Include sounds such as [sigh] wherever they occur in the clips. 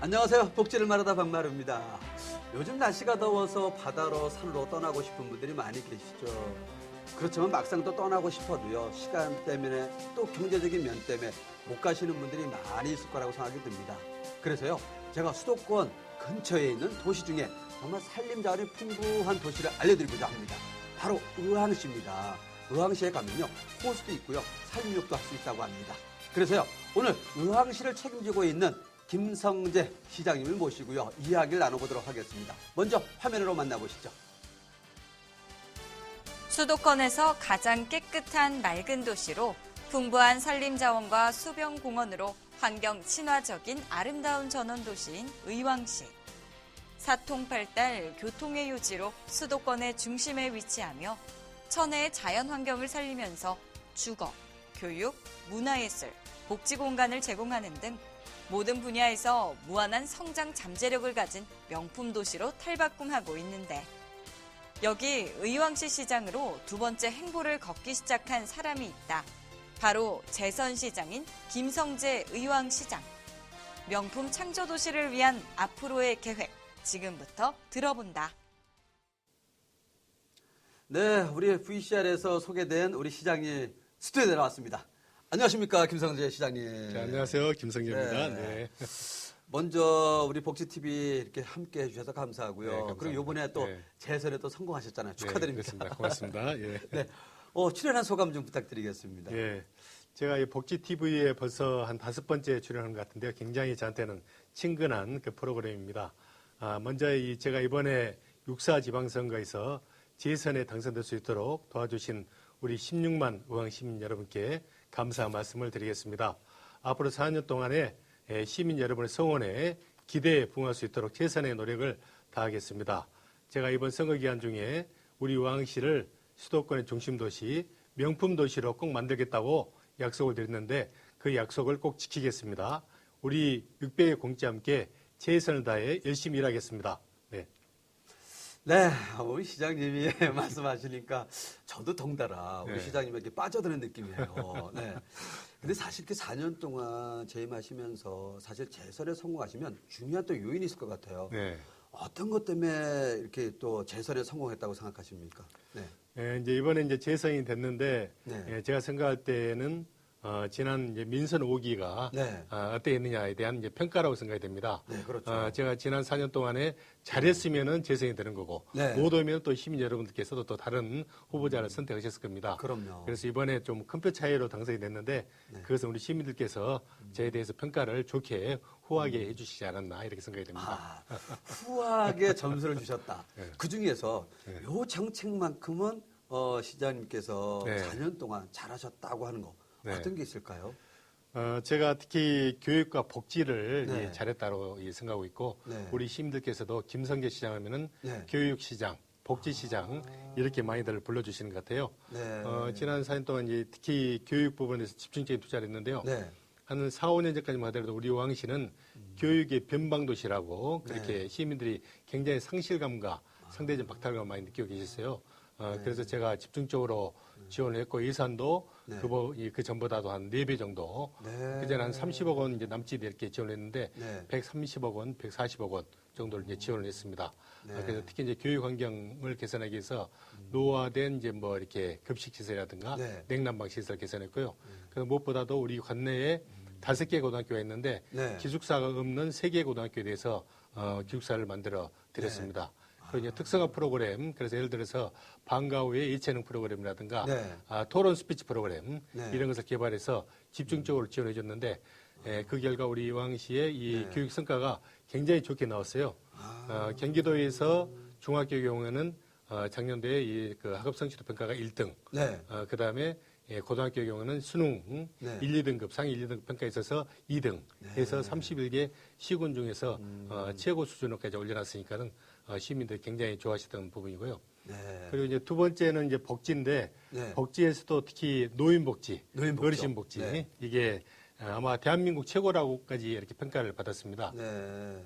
안녕하세요. 복지를 말하다 박마루입니다. 요즘 날씨가 더워서 바다로 산으로 떠나고 싶은 분들이 많이 계시죠. 그렇지만 막상 또 떠나고 싶어도요. 시간 때문에 또 경제적인 면 때문에 못 가시는 분들이 많이 있을 거라고 생각이 듭니다. 그래서요. 제가 수도권 근처에 있는 도시 중에 정말 살림 자원이 풍부한 도시를 알려드리고자 합니다. 바로 의왕시입니다. 의왕시에 가면요. 호수도 있고요. 산림욕도 할 수 있다고 합니다. 그래서요. 오늘 의왕시를 책임지고 있는 김성재 시장님을 모시고요. 이야기를 나눠보도록 하겠습니다. 먼저 화면으로 만나보시죠. 수도권에서 가장 깨끗한 맑은 도시로 풍부한 산림자원과 수변공원으로 환경 친화적인 아름다운 전원 도시인 의왕시. 사통팔달 교통의 요지로 수도권의 중심에 위치하며 천혜의 자연 환경을 살리면서 주거, 교육, 문화예술, 복지 공간을 제공하는 등 모든 분야에서 무한한 성장 잠재력을 가진 명품 도시로 탈바꿈하고 있는데 여기 의왕시 시장으로 두 번째 행보를 걷기 시작한 사람이 있다. 바로 재선 시장인 김성재 의왕시장. 명품 창조 도시를 위한 앞으로의 계획 지금부터 들어본다. 네, 우리 VCR에서 소개된 우리 시장님 스튜디오에 나왔습니다. 안녕하십니까, 김성재 시장님. 자, 안녕하세요. 김성재입니다. 네. 네. 먼저 우리 복지TV 이렇게 함께 해주셔서 감사하고요. 네, 감사합니다. 그리고 이번에 또 네. 재선에 또 성공하셨잖아요. 축하드립니다. 네, 그렇습니다. 고맙습니다. [laughs] 예. 네. 어, 출연한 소감 좀 부탁드리겠습니다. 예. 제가 이 복지 TV에 벌써 한 다섯 번째 출연한 것 같은데요. 굉장히 저한테는 친근한 그 프로그램입니다. 아, 먼저 이 제가 이번에 육사 지방선거에서 재선에 당선될 수 있도록 도와주신 우리 16만 의왕 시민 여러분께 감사 말씀을 드리겠습니다. 앞으로 4년 동안에 에, 시민 여러분의 성원에 기대에 부응할 수 있도록 최선의 노력을 다하겠습니다. 제가 이번 선거 기간 중에 우리 의왕시를 수도권의 중심 도시, 명품 도시로 꼭 만들겠다고 약속을 드렸는데 그 약속을 꼭 지키겠습니다. 우리 600의 공지와 함께 최선을 다해 열심히 일하겠습니다. 네. 네, 우리 시장님이 [laughs] 말씀하시니까 저도 덩달아 우리 네. 시장님에게 빠져드는 느낌이에요. 네. 근데 사실 이렇게 4년 동안 재임하시면서 사실 재선에 성공하시면 중요한 또 요인이 있을 것 같아요. 네. 어떤 것 때문에 이렇게 또 재선에 성공했다고 생각하십니까? 네. 예, 이제 이번에 이제 재선이 됐는데 네. 예, 제가 생각할 때는 어, 지난 이제 민선 5기가 네. 어, 어땠느냐에 대한 이제 평가라고 생각이 됩니다. 네, 그렇죠. 어, 제가 지난 4년 동안에 잘했으면은 재선이 되는 거고 네. 못 오면 또 시민 여러분들께서도 또 다른 후보자를 선택하셨을 겁니다. 그럼요. 그래서 이번에 좀 큰 표 차이로 당선이 됐는데 네. 그것은 우리 시민들께서 저에 대해서 평가를 좋게 후하게 해주시지 않았나 이렇게 생각이 됩니다. 아, 후하게 [laughs] 점수를 주셨다. 네. 그 중에서 네. 요 정책만큼은 어, 시장님께서 네. 4년 동안 잘하셨다고 하는 거 네. 어떤 게 있을까요? 어, 제가 특히 교육과 복지를 네. 예, 잘했다고 예, 생각하고 있고 네. 우리 시민들께서도 김성재 시장 하면은 네. 교육 시장, 복지 시장 이렇게 많이들 불러주시는 것 같아요. 네. 어, 지난 4년 동안 이제 특히 교육 부분에서 집중적인 투자를 했는데요. 네. 한 4, 5년 전까지만 하더라도 우리 왕시는 교육의 변방도시라고 그렇게 네. 시민들이 굉장히 상실감과 상대적 박탈감을 많이 느끼고 계셨어요. 어, 네. 그래서 제가 집중적으로 지원을 했고 예산도 네. 그, 뭐- 이- 그 전보다도 한 4배 정도 네. 그전에 한 30억 원 이제 남짓 이렇게 지원을 했는데 네. 130억 원, 140억 원 정도를 이제 지원을 했습니다. 네. 아, 그래서 특히 이제 교육 환경을 개선하기 위해서 노화된 이제 뭐 이렇게 급식 시설이라든가 네. 냉난방 시설 개선했고요. 그래서 무엇보다도 우리 관내에 다섯 개 고등학교가 있는데 네. 기숙사가 없는 세 개 고등학교에 대해서 어, 기숙사를 만들어 드렸습니다. 네. 그리고 이제 특성화 프로그램, 그래서 예를 들어서 방과 후의 예체능 프로그램이라든가 네. 아, 토론 스피치 프로그램 네. 이런 것을 개발해서 집중적으로 지원해 줬는데 에, 그 결과 우리 왕시의 이 네. 교육 성과가 굉장히 좋게 나왔어요. 아. 어, 경기도에서 중학교 경우에는 어, 작년도에 이 그 학업 성취도 평가가 1등, 네. 어, 그 다음에 예, 고등학교 경우는 수능 음, 네. 1, 2등급, 상위 1, 2등급 평가에 있어서 2등 해서 31개 시군 중에서 음. 어, 최고 수준으로까지 올려놨으니까는 어, 시민들이 굉장히 좋아하셨던 부분이고요. 네. 그리고 이제 두 번째는 이제 복지인데 네. 복지에서도 특히 노인 복지, 노인복지요. 어르신 복지 네. 이게 어, 아마 대한민국 최고라고까지 이렇게 평가를 받았습니다. 네.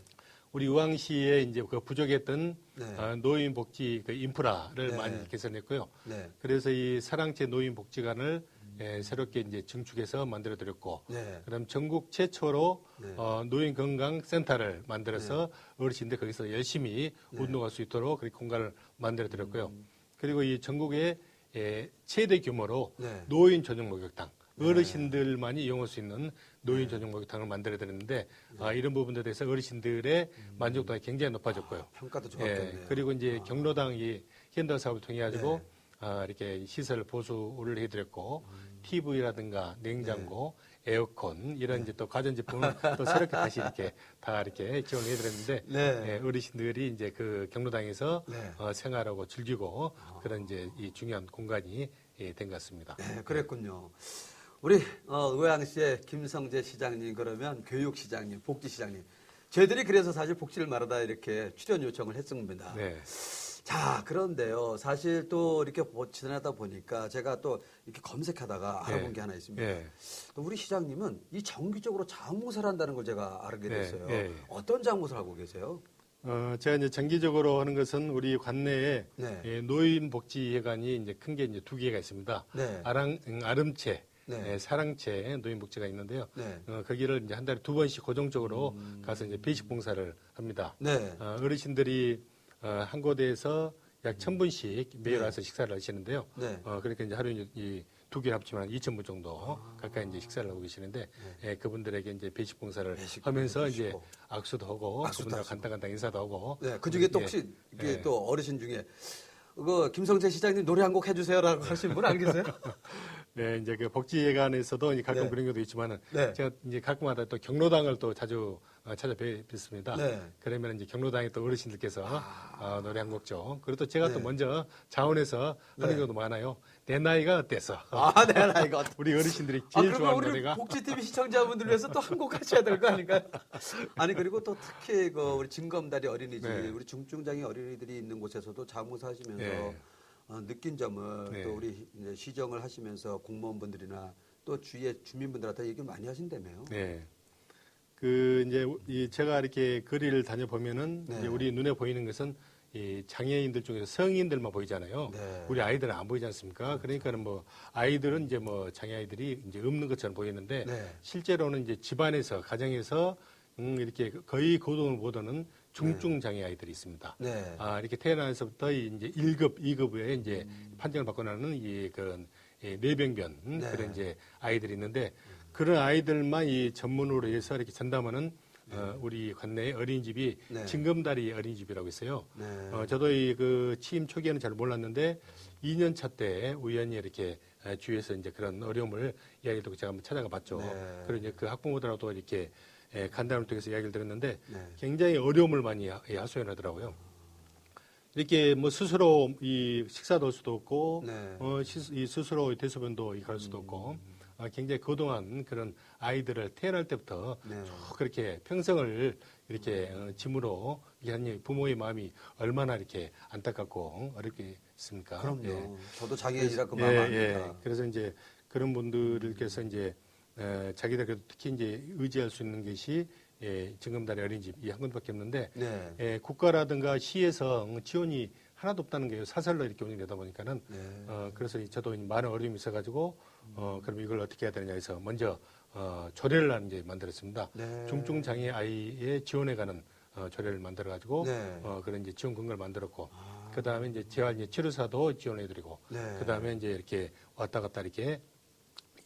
우리 의왕시에 이제 그 부족했던 네. 어, 노인 복지 그 인프라를 네. 많이 개선했고요. 네. 그래서 이 사랑채 노인 복지관을 예, 새롭게 이제 증축해서 만들어 드렸고 네. 그다음 전국 최초로 네. 어, 노인 건강 센터를 만들어서 어르신들 거기서 열심히 네. 운동할 수 있도록 그렇게 공간을 만들어 드렸고요. 음. 그리고 이 전국의 예, 최대 규모로 네. 노인 전용 목욕탕 어르신들만이 이용할 수 있는 노인 전용 목욕탕을 만들어 드렸는데 네. 아, 이런 부분들에 대해서 어르신들의 만족도가 굉장히 높아졌고요. 음. 평가도 예, 좋았겠네요. 그리고 이제 경로당이 현대 사업을 통해 가지고 네. 아, 이렇게 시설 보수를 해드렸고 음. TV라든가 냉장고, 네. 에어컨 이런 이제 또 가전제품을 또 새롭게 다시 이렇게 다 이렇게 지원해드렸는데 네. 예, 어르신들이 이제 그 경로당에서 네. 어, 생활하고 즐기고 그런 이제 이 중요한 공간이 예, 된 것 같습니다. 네, 그랬군요. 우리 어, 의왕시의 김성재 시장님 그러면 교육시장님, 복지시장님. 저희들이 그래서 사실 복지를 말하다 이렇게 출연 요청을 했습니다. 네. 자, 그런데요. 사실 또 이렇게 보- 지나다 보니까 제가 또 이렇게 검색하다가 알아본 네. 게 하나 있습니다. 예. 또 우리 시장님은 이 정기적으로 장무사를 한다는 걸 제가 알게 네, 됐어요. 네. 어떤 장무사를 하고 계세요? 어, 제가 이제 정기적으로 하는 것은 우리 관내에 네. 예, 노인복지회관이 이제 큰 게 이제 두 개가 있습니다. 네. 아랑, 음, 아름채, 네. 예, 사랑채 노인복지가 있는데요. 네. 어, 거기를 이제 한 달에 두 번씩 고정적으로 가서 이제 배식 봉사를 합니다. 음. 네. 어, 어르신들이 어, 한 곳에서 약 천 분씩 매일 네. 와서 식사를 하시는데요. 네. 어, 그러니까 이제 하루에 이두 개를 합치면 2천 분 정도 가까이 이제 식사를 하고 계시는데 예, 그분들에게 이제 배식 봉사를 아. 배식 하면서 이제 해주시고. 악수도 하고 악수도 그분들. 간단간단 인사도 하고 네, 그 중에 또 예, 혹시 이게 예. 또 어르신 중에 그 김성재 시장님 노래 한 곡 해주세요라고 [laughs] 하시는 분 안 계세요? [laughs] 네, 이제 그 복지회관에서도 이제 가끔 네. 그런 경우도 있지만은 네. 제가 이제 가끔마다 또 경로당을 또 자주 어, 찾아뵙습니다. 네. 그러면 이제 경로당에 또 어르신들께서 어, 노래 한 곡 좀. 그리고 또 제가 또 네. 먼저 자원해서 하는 네. 경우도 많아요. 내 나이가 어때서? 아, 네, 나 이거. 우리 어르신들이 아, 제일 그러면 좋아하는 우리 노래가 복지TV 시청자분들 위해서 또 한 곡 하셔야 될 거 아닌가요? [laughs] 아니, 그리고 또 특히 그 우리 진검다리 어린이집, 네. 우리 중증장애 어린이들이 있는 곳에서도 자무사 하시면서 네. 어, 느낀 점을 네. 또 우리 시정을 하시면서 공무원분들이나 또 주위의 주민분들한테 얘기 많이 하신다며요. 네. 그 이제 이 제가 이렇게 거리를 다녀보면은 네. 우리 눈에 보이는 것은 이 장애인들 중에서 성인들만 보이잖아요. 네. 우리 아이들은 안 보이지 않습니까? 그러니까는 뭐 아이들은 이제 뭐 장애 아이들이 이제 없는 것처럼 보이는데 네. 실제로는 이제 집안에서 가정에서 음 이렇게 거의 하는 중증 장애 아이들이 있습니다. 네. 아, 이렇게 태어나서부터 이제 1급, 2급에 이제 판정을 받고 나는 이 그런 이 뇌병변 네. 그런 이제 아이들이 있는데 그런 아이들만 이 전문으로 해서 이렇게 전담하는 어, 우리 관내의 어린이집이 네. 징검다리 어린이집이라고 있어요. 네. 어, 저도 이 그 취임 초기에는 잘 몰랐는데 2년 차 때 우연히 이렇게 에, 주위에서 이제 그런 어려움을 이야기 듣고 제가 한번 찾아가 봤죠. 네. 그리고 이제 그 학부모들하고도 이렇게 에, 간담을 통해서 이야기를 들었는데 네. 굉장히 어려움을 많이 하- 예, 하소연하더라고요. 이렇게 뭐 스스로 이 식사도 할 수도 없고 네. 음. 어, 시- 이 스스로 대소변도 갈 수도 없고 어, 굉장히 거동한 그런 아이들을 태어날 때부터 네. 쭉 그렇게 평생을 이렇게 어, 짐으로 부모의 마음이 얼마나 이렇게 안타깝고 어렵게 있습니까? 그럼요. 예. 저도 장애인이라 그 예, 마음 예. 압니다. 그래서 이제 그런 분들께서 이제 에, 자기들 그래도 특히 이제 의지할 수 있는 것이 예, 증금다리 어린이집 이 한 군데밖에 없는데 네. 예, 국가라든가 시에서 지원이 하나도 없다는 게요. 사설로 이렇게 운영되다 보니까는 네. 어, 그래서 이 저도 많은 어려움이 있어가지고 어, 그럼 이걸 어떻게 해야 되느냐 해서 먼저 어, 조례를 하는 이제 만들었습니다. 네. 중증 장애 아이의 지원해가는 어, 조례를 만들어가지고 네. 어, 그런 이제 지원 근거를 만들었고 그 다음에 이제 재활 이제 치료사도 지원해드리고 네. 그 다음에 이제 이렇게 왔다 갔다 이렇게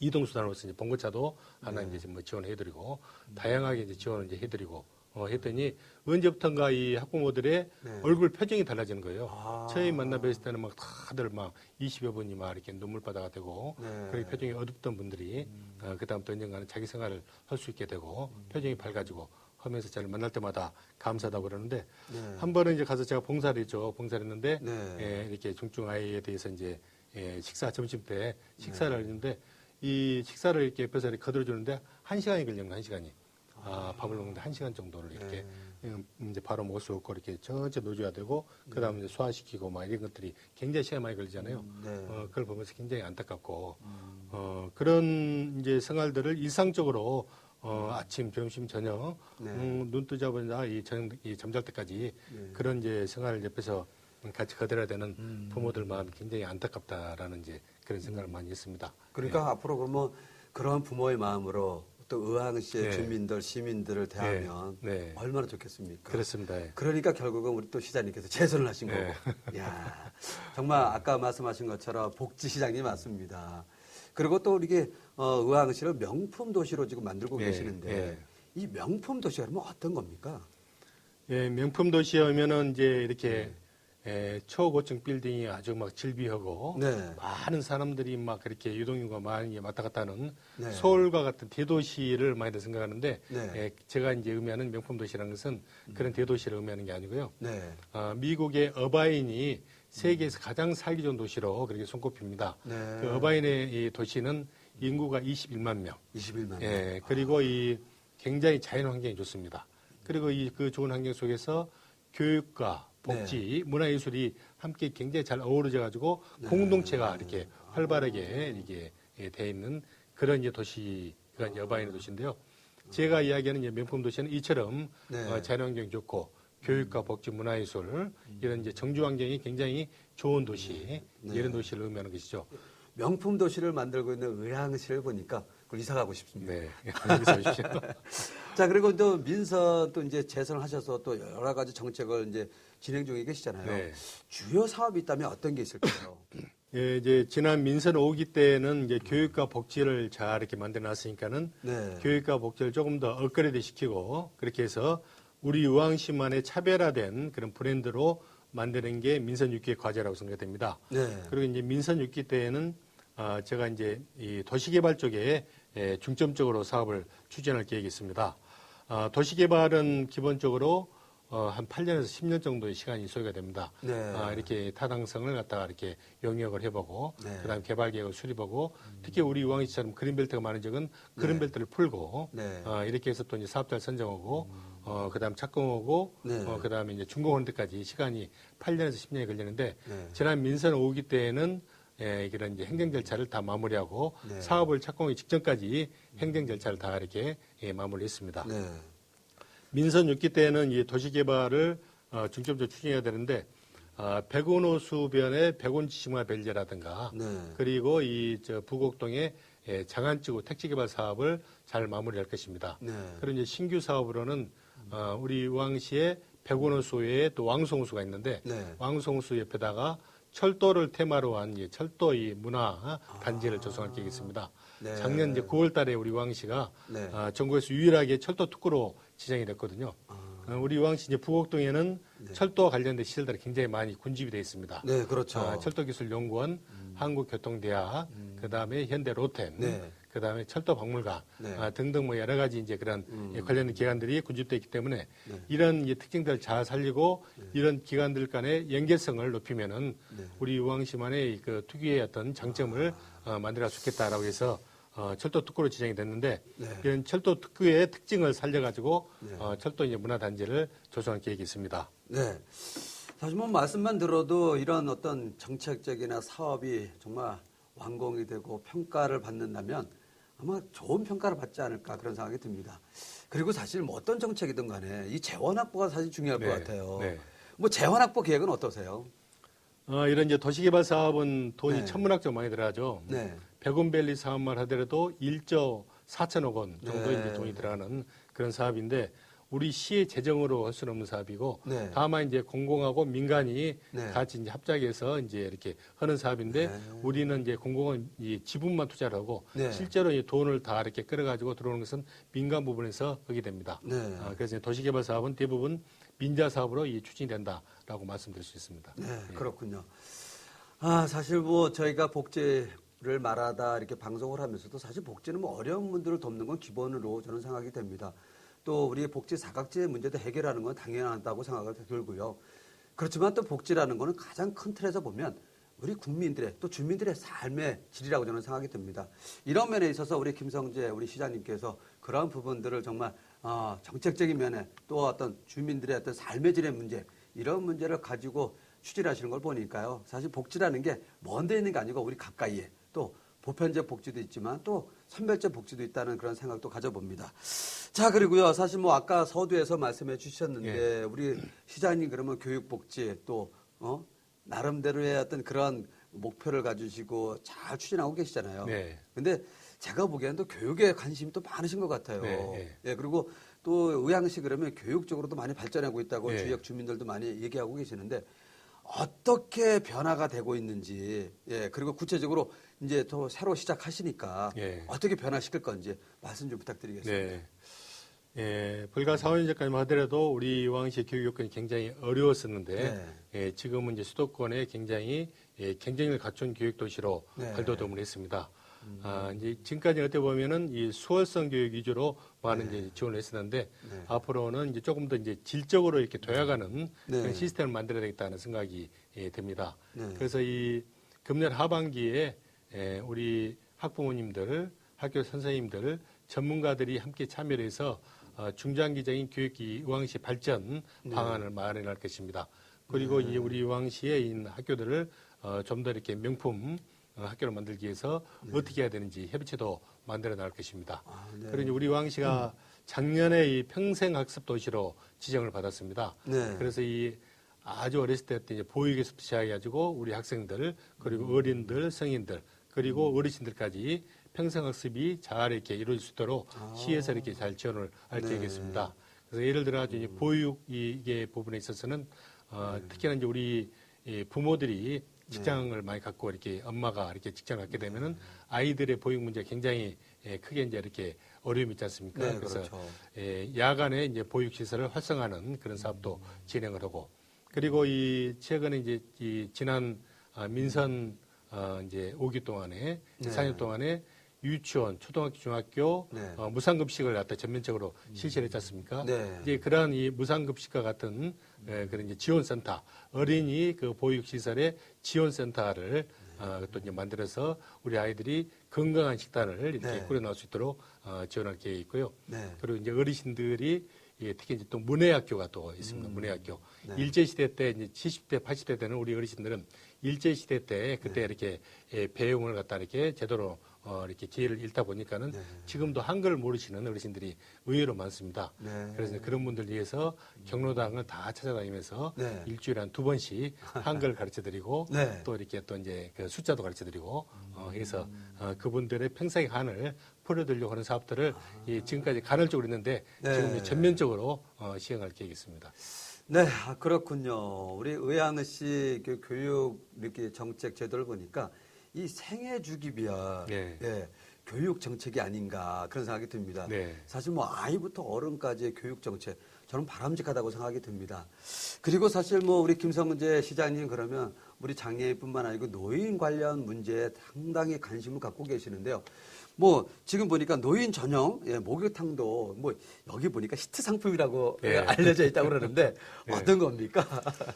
이동 수단으로서 이제 봉고차도 하나 네. 이제 뭐 지원해드리고 다양하게 이제 지원을 이제 해드리고 어, 했더니 언제부턴가 이 학부모들의 네. 얼굴 표정이 달라지는 거예요. 아. 처음 만나 뵀을 때는 막 다들 막 20여 분이 막 이렇게 눈물바다가 되고 네. 음. 그렇게 표정이 어둡던 분들이 어, 그다음부터 언젠가는 자기 생활을 할 수 있게 되고 표정이 밝아지고 하면서 저를 만날 때마다 감사하다고 그러는데 네. 한 번은 이제 가서 제가 봉사를 했죠. 봉사를 했는데 네. 예, 이렇게 중증 아이에 대해서 이제 예, 식사 점심 때 식사를 했는데 이 식사를 이렇게 옆에서 이렇게 거들어 주는데 한 시간이 걸리는 거한 시간이. 아, 밥을 먹는데 한 시간 정도를 이렇게 네. 음, 이제 바로 먹을 수 없고 이렇게 천천히 놓줘야 되고 그다음에 이제 소화시키고 막 이런 것들이 굉장히 시간 많이 걸리잖아요. 네. 어, 그걸 보면서 굉장히 안타깝고 어, 그런 이제 생활들을 일상적으로 어, 아침, 점심, 저녁 네. 음, 눈 뜨자마자 이, 전, 이 잠잘 때까지 네. 그런 이제 생활을 옆에서 같이 거들어야 되는 음. 부모들 마음이 굉장히 안타깝다라는 이제 그런 생각을 많이 했습니다. 그러니까 앞으로 그러면 그런 부모의 마음으로 또 의왕 시의 네. 주민들, 시민들을 대하면 네. 얼마나 좋겠습니까? 그렇습니다. 예. 그러니까 결국은 우리 또 시장님께서 재선을 하신 네. 거고. [laughs] 야 정말 아까 말씀하신 것처럼 복지 시장이 맞습니다. 그리고 또 이게 어, 의왕시를 명품 도시로 지금 만들고 예, 계시는데 예. 이 명품 도시가 그러면 어떤 겁니까? 예, 명품 도시에 오면은 이제 이렇게 네. 예, 초고층 빌딩이 아주 막 질비하고 네. 많은 사람들이 막 그렇게 유동인구가 많이 왔다 갔다 하는 네. 서울과 같은 대도시를 많이 생각하는데 네. 음. 예, 제가 이제 의미하는 명품 도시라는 것은 그런 대도시를 의미하는 게 아니고요. 네. 어, 미국의 어바인이 세계에서 가장 살기 좋은 도시로 그렇게 손꼽힙니다. 네. 그 어바인의 이 도시는 인구가 21만 명. 21만 명. 예, 그리고 이 굉장히 자연 환경이 좋습니다. 그리고 이 그 좋은 환경 속에서 교육과 복지, 문화예술이 함께 굉장히 잘 어우러져 가지고 공동체가 이렇게 활발하게 이게 예, 돼 있는 그런 이제 도시가 이제 여바인의 도시인데요. 제가 이야기하는 이제 명품 도시는 이처럼 네. 어, 자연 환경이 좋고 교육과 복지, 문화예술 이런 이제 정주 환경이 굉장히 좋은 도시 이런 도시를 의미하는 것이죠. 명품 도시를 만들고 있는 의왕시를 보니까 그걸 이사 가고 싶습니다. 네, [laughs] 여기서 오십시오. [laughs] 자 그리고 또 민선 또 이제 재선을 하셔서 또 여러 가지 정책을 이제 진행 중에 계시잖아요. 네. 주요 사업이 있다면 어떤 게 있을까요? 예, 이제 지난 민선 5기 때는 이제 교육과 복지를 잘 이렇게 만들어 놨으니까는 네. 교육과 복지를 조금 더 업그레이드 시키고 그렇게 해서 우리 의왕시만의 차별화된 그런 브랜드로 만드는 게 민선 6기의 과제라고 생각됩니다. 네. 그리고 이제 민선 6기 때에는 아, 제가 이제 이 도시개발 쪽에 예, 중점적으로 사업을 추진할 계획이 있습니다. 아, 도시개발은 기본적으로 어, 한 8년에서 10년 정도의 시간이 소요가 됩니다. 네. 아, 이렇게 타당성을 갖다가 이렇게 영역을 해보고 네. 그 다음 개발 계획을 수립하고 특히 우리 의왕시처럼 그린벨트가 많은 지역은 그린벨트를 풀고 네. 어, 이렇게 해서 또 이제 사업자를 선정하고 어, 그 다음 착공하고 네. 어, 그 다음에 이제 준공하는 데까지 시간이 8년에서 10년이 걸리는데 네. 지난 민선 5기 때에는 예, 이런 이제 행정 절차를 다 마무리하고 네. 사업을 착공하기 직전까지 행정 절차를 다 이렇게 예, 마무리했습니다. 네. 민선 6기 때는 이 도시개발을 어, 중점적으로 추진해야 되는데 어, 백운호 수변의 백운지심화 벨제라든가 네. 그리고 이 저 부곡동의 예, 장안지구 택지개발 사업을 잘 마무리할 것입니다. 네. 그리고 이제 신규 사업으로는 어, 우리 왕시에 백운호수에 또 왕송수가 있는데 네. 왕송수 옆에다가 철도를 테마로 한이 철도 이 문화 단지를 조성할 계획이 있습니다. 아. 네. 작년 이제 9월 달에 우리 왕시가 네. 아, 전국에서 유일하게 철도 특구로 지정이 됐거든요. 아. 어, 우리 왕시 이제 부곡동에는 철도와 관련된 시설들이 굉장히 많이 군집이 되어 있습니다. 네, 그렇죠. 아, 철도기술연구원, 한국교통대학, 그다음에 현대로템, 네. 그다음에 철도박물관 네. 음. 아, 등등 뭐 여러 가지 이제 그런 예, 관련된 기관들이 군집되어 있기 때문에 네. 이런 특징들을 잘 살리고 이런 기관들 간의 연계성을 높이면은 네. 우리 우왕시만의 그 특유의 어떤 장점을 아. 어, 만들어 수 있겠다라고 해서 어, 철도 특구로 지정이 됐는데 네. 이런 철도 특구의 특징을 살려가지고 네. 어, 철도 이제 문화 단지를 조성할 계획이 있습니다. 네. 사실 뭐 말씀만 들어도 이런 어떤 정책적이나 사업이 정말 완공이 되고 평가를 받는다면 아마 좋은 평가를 받지 않을까 그런 생각이 듭니다. 그리고 사실 뭐 어떤 정책이든 간에 이 재원 확보가 사실 중요할 네, 것 같아요. 네. 뭐 재원 확보 계획은 어떠세요? 어, 이런 이제 도시개발 사업은 돈이 네. 천문학적 많이 들어가죠. 네. 백운밸리 사업만 하더라도 1조 4천억 원 정도 네. 이제 돈이 들어가는 그런 사업인데 우리 시의 재정으로 할 수는 없는 사업이고 네. 다만 이제 공공하고 민간이 네. 같이 이제 합작해서 이제 이렇게 하는 사업인데 네. 우리는 이제 공공은 이 지분만 투자를 하고 네. 실제로 이 돈을 다 이렇게 끌어가지고 들어오는 것은 민간 부분에서 하게 됩니다. 네. 아, 그래서 도시개발 사업은 대부분 민자 사업으로 이 추진이 된다라고 말씀드릴 수 있습니다. 네, 그렇군요. 아, 사실 뭐 저희가 복지를 말하다 이렇게 방송을 하면서도 사실 복지는 뭐 어려운 분들을 돕는 건 기본으로 저는 생각이 됩니다. 또 우리 복지 사각지의 문제도 해결하는 건 당연하다고 생각을 들고요. 그렇지만 또 복지라는 거는 가장 큰 틀에서 보면 우리 국민들의 또 주민들의 삶의 질이라고 저는 생각이 듭니다. 이런 면에 있어서 우리 김성재 우리 시장님께서 그런 부분들을 정말 어, 정책적인 면에 또 어떤 주민들의 어떤 삶의 질의 문제 이런 문제를 가지고 추진하시는 걸 보니까요. 사실 복지라는 게 먼데 있는 게 아니고 우리 가까이에 또 보편적 복지도 있지만 또 선별적 복지도 있다는 그런 생각도 가져봅니다. 자, 그리고요. 사실 뭐 아까 서두에서 말씀해 주셨는데 우리 시장님 그러면 교육복지 또 어? 나름대로의 어떤 그런 목표를 가지시고 잘 추진하고 계시잖아요. 네. 근데 제가 보기에는 또 교육에 관심이 또 많으신 것 같아요. 네, 네. 예, 그리고 또 의왕시 그러면 교육적으로도 많이 발전하고 있다고 네. 지역 주민들도 많이 얘기하고 계시는데 어떻게 변화가 되고 있는지, 예, 그리고 구체적으로 이제 또 새로 시작하시니까 예. 어떻게 변화시킬 건지 말씀 좀 부탁드리겠습니다. 네. 예, 불과 4년 전까지만 하더라도 우리 왕시 교육 여건이 굉장히 어려웠었는데 네. 예, 지금은 이제 수도권에 굉장히 예, 경쟁력을 갖춘 교육 도시로 네. 음. 발돋움을 했습니다. 아, 이제 지금까지 어떻게 보면은 이 수월성 교육 위주로 많은 이제 지원을 했었는데 네. 앞으로는 이제 조금 더 이제 질적으로 이렇게 도약하는 네. 그런 시스템을 만들어야 되겠다는 생각이 예, 듭니다. 네. 그래서 이 금년 하반기에 에, 우리 학부모님들, 학교 선생님들, 전문가들이 함께 참여를 해서 어, 중장기적인 교육기 의왕시 발전 네. 방안을 마련할 것입니다. 그리고 이 우리 의왕시에 있는 학교들을 어, 좀더 이렇게 명품 어, 학교를 만들기 위해서 어떻게 해야 되는지 협의체도 만들어 나갈 것입니다. 네. 아, 네. 이제 우리 의왕시가 작년에 이 평생학습 도시로 지정을 받았습니다. 네. 그래서 이 아주 어렸을 때부터 이제 보육에서부터 시작해가지고 우리 학생들 그리고 음. 어린들 성인들 그리고 어르신들까지 평생학습이 잘 이렇게 이루어질 수 있도록 시에서 이렇게 잘 지원을 할 아. 네. 계획이겠습니다. 그래서 예를 들어 가지고 이제 보육 이게 부분에 있어서는 어, 네. 특히나 이제 우리 이 부모들이 직장을 많이 갖고 이렇게 엄마가 이렇게 직장을 갖게 되면은 네. 아이들의 보육 문제가 굉장히 예, 크게 이제 이렇게 어려움이 있지 않습니까? 네, 그래서 그렇죠. 예, 야간에 이제 보육 시설을 활성화하는 그런 사업도 진행을 하고 그리고 이 최근에 이제 이 지난 아, 민선 어, 이제 5기 동안에 네. 4년 동안에 유치원, 초등학교, 중학교 네. 어, 무상급식을 갖다 전면적으로 실시를 했지 않습니까? 네. 이제 그러한 이 무상급식과 같은 에, 그런 이제 지원센터, 어린이 그 보육시설의 지원센터를 어, 또 이제 만들어서 우리 아이들이 건강한 식단을 이렇게 네. 꾸려 나올 수 있도록 어, 지원할 계획이 있고요. 네. 그리고 이제 어르신들이 예, 특히 이제 또 문해학교가 또 있습니다. 문해학교. 네. 일제시대 때 이제 70대, 80대 때는 우리 어르신들은 일제시대 때 그때 네. 이렇게 예, 배움을 갖다 이렇게 제대로 어, 이렇게 기회를 잃다 보니까는 네. 지금도 한글을 모르시는 어르신들이 의외로 많습니다. 네. 그래서 그런 분들 위해서 경로당을 다 찾아다니면서 네. 일주일에 한 두 번씩 한글 [laughs] 가르쳐 드리고 네. 또 이렇게 또 이제 그 숫자도 가르쳐 드리고 어, 해서 어, 그분들의 평생의 한을 풀어드리려고 하는 사업들을 이 지금까지 간헐적으로 했는데 네. 지금 전면적으로 어, 시행할 계획이 있습니다. 네, 아, 그렇군요. 우리 의왕시 그 교육 이렇게 정책 제도를 보니까 이 생애 주기비야, 네. 예, 교육 정책이 아닌가 그런 생각이 듭니다. 네. 사실 뭐 아이부터 어른까지의 교육 정책 저는 바람직하다고 생각이 듭니다. 그리고 사실 뭐 우리 김성재 시장님 그러면 우리 장애인뿐만 아니고 노인 관련 문제에 상당히 관심을 갖고 계시는데요. 뭐 지금 보니까 노인 전용 예, 목욕탕도 뭐 여기 보니까 히트 상품이라고 [laughs] 네. 예, [laughs] 알려져 있다고 그러는데 네. 어떤 겁니까?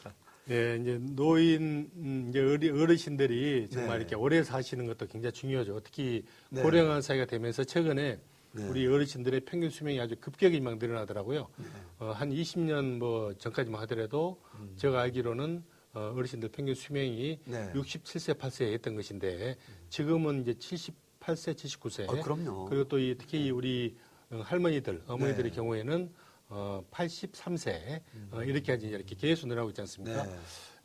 [laughs] 네, 이제 노인 음, 이제 어르신들이 정말 네. 이렇게 오래 사시는 것도 굉장히 중요하죠. 특히 네. 고령화 사회가 되면서 최근에 네. 우리 어르신들의 평균 수명이 아주 급격히 막 늘어나더라고요. 네. 어, 한 20년 뭐 전까지만 하더라도 제가 알기로는 어, 어르신들 평균 수명이 음. 네. 67세, 8세 했던 것인데 지금은 이제 78세, 79세. 어, 그럼요. 그리고 또 이, 특히 이 우리 어, 할머니들, 어머니들의 네. 경우에는 어, 83세 어, 이렇게까지 이렇게 계속 늘어나고 있지 않습니까? 네.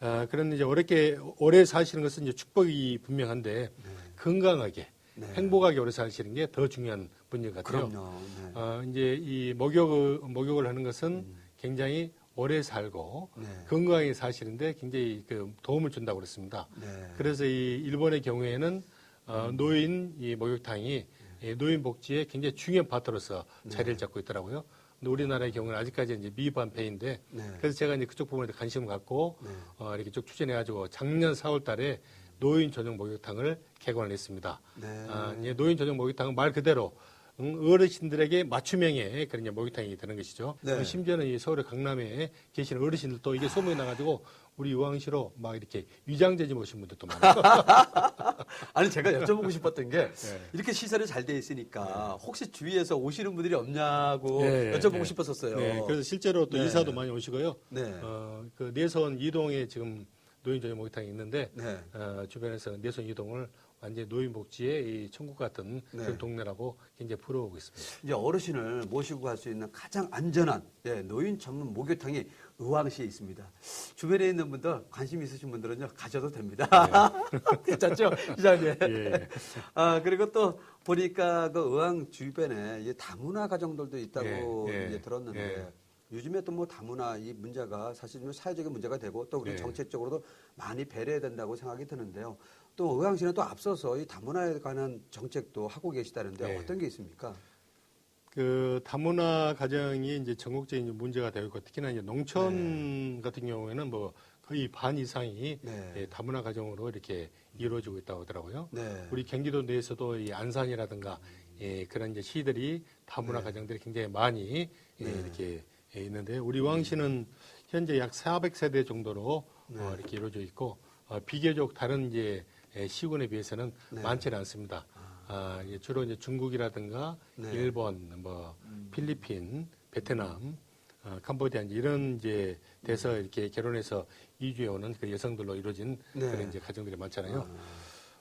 어, 그런 이제 어렵게 오래 사시는 것은 이제 축복이 분명한데 건강하게 네. 행복하게 오래 사시는 게 더 중요한 문제 같아요. 그럼요. 네. 어, 이제 이 목욕을, 목욕을 하는 것은 굉장히 오래 살고 네. 건강하게 사시는데 굉장히 그 도움을 준다고 그랬습니다. 네. 그래서 이 일본의 경우에는 어, 노인 이 목욕탕이 이 노인 복지의 굉장히 중요한 파트로서 자리를 잡고 있더라고요. 근데 우리나라의 경우는 아직까지 이제 미흡한 페인데 네. 그래서 제가 이제 그쪽 부분에 관심을 갖고 네. 어, 이렇게 쭉 추진해가지고 작년 4월달에 노인 전용 목욕탕을 개관을 했습니다. 네. 아, 이제 노인 전용 목욕탕은 말 그대로 응, 어르신들에게 맞춤형의 그런 목욕탕이 되는 것이죠. 네. 심지어는 이 서울의 강남에 계시는 어르신들도 이게 소문이 나가지고 우리 의왕시로 막 이렇게 위장제지 모신 분들도 많아요. [laughs] 아니 제가 여쭤보고 싶었던 게 네. 이렇게 시설이 잘 돼 있으니까 혹시 주위에서 오시는 분들이 없냐고 네, 여쭤보고 네. 싶었었어요. 네, 그래서 실제로 또 네. 이사도 많이 오시고요. 네. 어, 그 내선 이동에 지금 노인 전용 목욕탕이 있는데 네. 어, 주변에서 내선 이동을 완전 노인복지의 이 천국 같은 네. 그런 동네라고 굉장히 부러워하고 있습니다. 이제 어르신을 모시고 갈 수 있는 가장 안전한 예, 노인 전문 목욕탕이 의왕시에 있습니다. 주변에 있는 분들 관심 있으신 분들은요 가셔도 됩니다. [laughs] 괜찮죠, 시장님? [laughs] 예. 아 그리고 또 보니까 그 의왕 주변에 다문화 가정들도 있다고 예, 예, 이제 들었는데. 예. 요즘에 또 뭐 다문화 이 문제가 사실 좀 사회적인 문제가 되고 또 우리 예. 정책적으로도 많이 배려해야 된다고 생각이 드는데요. 또 의왕시는 또 앞서서 이 다문화에 관한 정책도 하고 계시다는데 예. 어떤 게 있습니까? 그 다문화 가정이 이제 전국적인 문제가 되고 있고 특히나 이제 농촌 같은 경우에는 뭐 거의 반 이상이 네. 예, 다문화 가정으로 이렇게 이루어지고 있다고 하더라고요. 네. 우리 경기도 내에서도 이 안산이라든가 예, 그런 이제 시들이 다문화 가정들이 굉장히 많이 예, 네. 이렇게 예, 있는데 우리 왕시는 현재 약 400세대 정도로 네. 어, 이렇게 이루어져 있고 어, 비교적 다른 이제 예, 시군에 비해서는 네. 많지는 않습니다. 아, 이제 주로 이제 중국이라든가 네. 일본, 뭐 필리핀, 베트남, 어, 캄보디아 이제 이런 이제 돼서 이렇게 결혼해서 이주해 오는 그 여성들로 이루어진 네. 그런 이제 가정들이 많잖아요.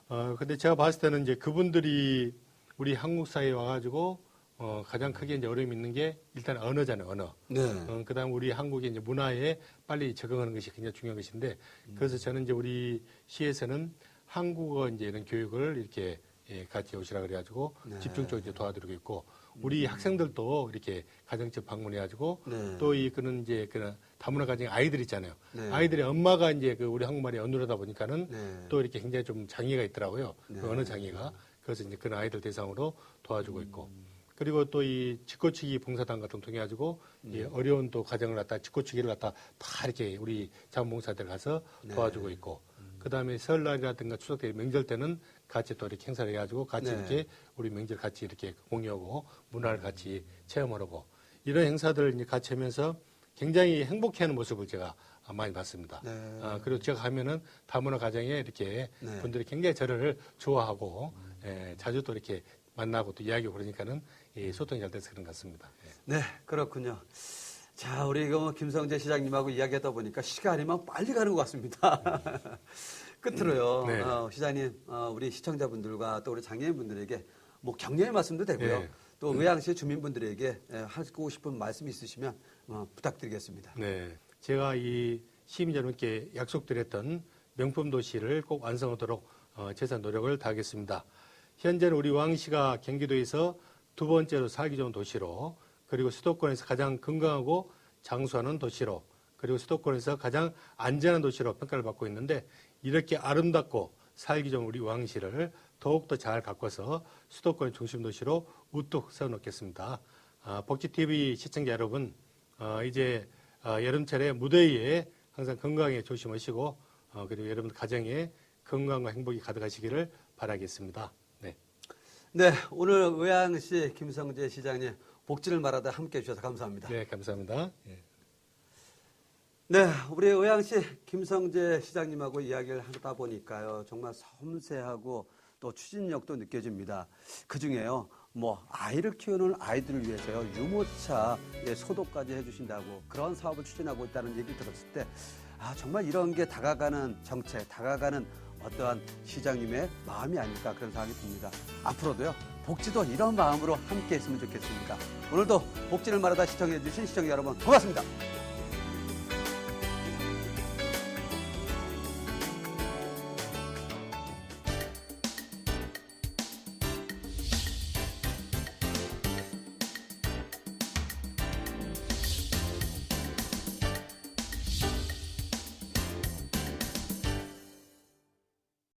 어, 근데 제가 봤을 때는 이제 그분들이 우리 한국 사회에 와가지고 어, 가장 크게 이제 어려움이 있는 게 일단 언어잖아요, 언어. 네. 어, 그 다음 우리 한국의 이제 문화에 빨리 적응하는 것이 굉장히 중요한 것인데 그래서 저는 이제 우리 시에서는 한국어 이제 이런 교육을 이렇게 예, 같이 오시라 그래가지고 네. 집중적으로 이제 도와드리고 있고 우리 학생들도 이렇게 가정집 방문해가지고 네. 또이 그런 이제 그런 다문화 가정 아이들 있잖아요. 네. 아이들의 엄마가 이제 그 우리 한국말이 언어로다 보니까는 네. 또 이렇게 굉장히 좀 장애가 있더라고요. 네. 그 언어 장애가. 그래서 이제 그런 아이들 대상으로 도와주고 있고. 그리고 또 이 직고치기 봉사단 같은 거 통해 가지고 이 네. 어려운 또 가정을 갖다 직고치기를 갖다 다 이렇게 우리 자원봉사들 가서 네. 도와주고 있고. 그다음에 설날이라든가 추석 때 명절 때는 같이 또 이렇게 행사를 해가지고 같이 네. 이렇게 우리 명절 같이 이렇게 공유하고 문화를 같이 체험하고 이런 행사들을 이제 같이 하면서 굉장히 행복해하는 모습을 제가 많이 봤습니다. 네. 아, 그리고 제가 가면은 다문화 가정에 이렇게 네. 분들이 굉장히 저를 좋아하고 예, 자주 또 이렇게 만나고 또 이야기하고 그러니까는 이 소통이 잘 돼서 그런 것 같습니다. 예. 네, 그렇군요. 자, 우리 이거 뭐 김성재 시장님하고 이야기하다 보니까 시간이만 빨리 가는 것 같습니다. [laughs] 끝으로요, 네. 어, 시장님, 어, 우리 시청자분들과 또 우리 장애인분들에게 뭐 격려의 말씀도 되고요. 네. 또 의왕시 주민분들에게 예, 하고 싶은 말씀 있으시면 어, 부탁드리겠습니다. 네. 제가 이 시민 여러분께 약속드렸던 명품 도시를 꼭 완성하도록 어, 최선 노력을 다하겠습니다. 현재는 우리 왕시가 경기도에서 두 번째로 살기 좋은 도시로 그리고 수도권에서 가장 건강하고 장수하는 도시로 그리고 수도권에서 가장 안전한 도시로 평가를 받고 있는데 이렇게 아름답고 살기 좋은 우리 왕시를 더욱더 잘 가꿔서 수도권 중심 도시로 우뚝 세워놓겠습니다. 아, 복지TV 시청자 여러분, 어, 이제 어, 여름철에 무더위에 항상 건강에 조심하시고 어, 그리고 여러분 가정에 건강과 행복이 가득하시기를 바라겠습니다. 네. 네, 오늘 의왕시 김성재 시장님 복지를 말하다 함께 해주셔서 감사합니다. 네, 감사합니다. 예. 네, 우리 의왕시 김성재 시장님하고 이야기를 하다 보니까요, 정말 섬세하고 또 추진력도 느껴집니다. 그 중에요, 뭐, 아이를 키우는 아이들을 위해서요, 유모차 예, 소독까지 해주신다고 그런 사업을 추진하고 있다는 얘기를 들었을 때, 아, 정말 이런 게 다가가는 정책, 다가가는 어떠한 시장님의 마음이 아닐까 그런 생각이 듭니다. 앞으로도요, 복지도 이런 마음으로 함께 했으면 좋겠습니다. 오늘도 복지를 말하다 시청해주신 시청자 여러분, 고맙습니다.